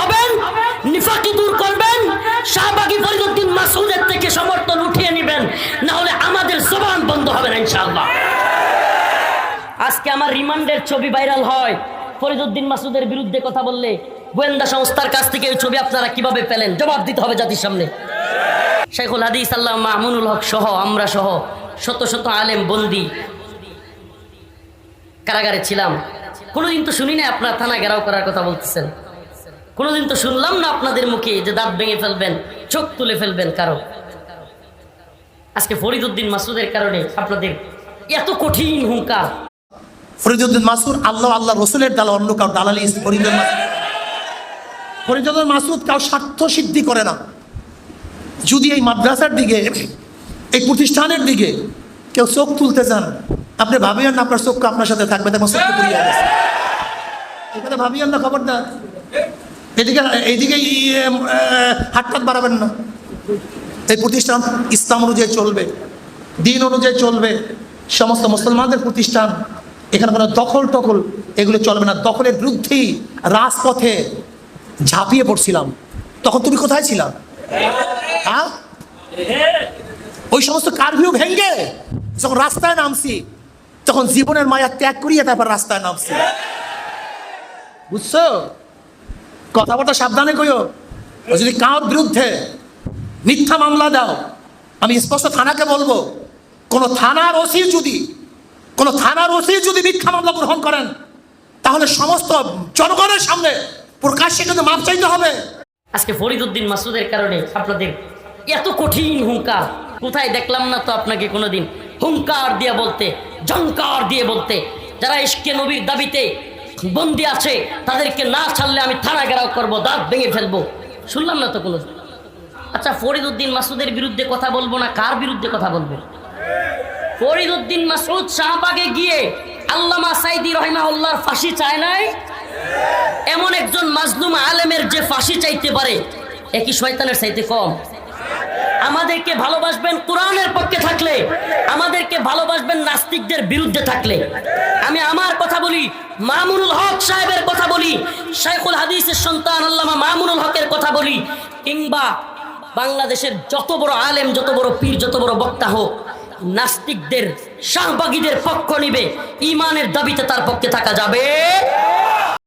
হবেন, নিফাকি দূর করবেন, শাহবাগী ফরিদুদ্দিন মাসুদের থেকে সমর্থন উঠিয়ে নেবেন না হলে আমাদের জবান বন্ধ হবে না ইনশাআল্লাহ। আজকে আমার রিমান্ডের ছবি ভাইরাল হয়। ফরিদুদ্দিন মাসুদের বিরুদ্ধে কথা বললে গোয়েন্দা সংস্থার কাছ থেকে এই ছবি আপনারা কীভাবে পেলেন? জবাব দিতে হবে জাতির সামনে। শেখুল হাদিস, আল্লাহ মাহমুনুল হক সহ, আমরা সহ শত শত আলেম বন্দি কারাগারে ছিলাম। কোনোদিন তো শুনি না আপনার থানা ঘেরাও করার কথা বলতেছেন। কোনোদিন তো শুনলাম না আপনাদের মুখে যে দাঁত ভেঙে ফেলবেন, চোখ তুলে ফেলবেন কারও। আজকে ফরিদুদ্দিন মাসুদের কারণে আপনাদের এত কঠিন হুঙ্কার। ফরিদুদ্দিন মাসুদ আল্লাহ আল্লাহ রসুলের দালা, অন্য কাউ দালালি ফরিদুদ্দিন মাসুদ। ফরিদুদ্দিন মাসুদ কাউ স্বার্থ সিদ্ধি করে না। যদি এই মাদ্রাসার দিকে, এই প্রতিষ্ঠানের দিকে কেউ চোখ তুলতে চান আপনি ভাবিয়েন না আপনার চোখ আপনার সাথে থাকবে দেখুন চোখ এখানে ভাবিয়েন না খবরদার। এদিকে এইদিকে হাত টাত বাড়াবেন না। এই প্রতিষ্ঠান ইসলাম অনুযায়ী চলবে, দিন অনুযায়ী চলবে। সমস্ত মুসলমানদের প্রতিষ্ঠান, এখানে কোনো দখল টখল এগুলো চলবে না। দখলের বিরুদ্ধেই রাজপথে ঝাঁপিয়ে পড়ছিলাম। তখন তুমি কোথায় ছিলাম হ্যাঁ? ওই সমস্ত কারভিউ ভেঙ্গে যখন রাস্তায় নামছি, তখন জীবনের মায়া ত্যাগ করিয়ে তারপর রাস্তায় নামছি। বুঝছ? কথাবার্তা সাবধানে কইও। ও যদি কারোর বিরুদ্ধে মিথ্যা মামলা দাও, আমি স্পষ্ট থানাকে বলব, কোন থানার ওসি যদি, কোন থানার ওসি যদি মিথ্যা মামলা গ্রহণ করেন, তাহলে সমস্ত জনগণের সামনে প্রকাশ্যে কিন্তু মাপ চাইতে হবে। আজকে ফরিদুদ্দিন মাসুদের কারণে আপনাদের এত কঠিন হুঙ্কার। কোথায় দেখলাম না তো আপনাকে কোনোদিন? হুঙ্কার দিয়ে বলতে জঙ্কার দিয়ে বলতে, যারা ইস্কে নবীর দাবিতে বন্দি আছে, তাদেরকে না ছাড়লে আমি থানা ঘেরাও করব, দাঁত ভেঙে ফেলব। শুনলাম না তো কোনো আচ্ছা ফরিদুদ্দিন মাসুদের বিরুদ্ধে কথা বলব না? কার বিরুদ্ধে কথা বলব? ফরিদুদ্দিন মাসুদ শাহবাগে গিয়ে আল্লামা সাইদি রহিমাউল্লাহর ফাঁসি চায় নাই? এমন একজন মাজলুম আলেমের যে ফাঁসি চাইতে পারে একই শয়তানের চাইতে কম? আমাদেরকে ভালোবাসবেন কোরআনের পক্ষে থাকলে, আমাদেরকে ভালোবাসবেন নাস্তিকদের বিরুদ্ধে থাকলে। আমি আমার কথা বলি, মামুনুল হক সাহেবের কথা বলি, শাইখুল হাদিসের সন্তান আল্লামা মামুনুল হকের কথা বলি, কিংবা বাংলাদেশের যত বড় আলেম, যত বড় পীর, যত বড় বক্তা হোক, নাস্তিকদের শাহবাগীদের পক্ষ নিবে ইমানের দাবিতে তার পক্ষে থাকা যাবে।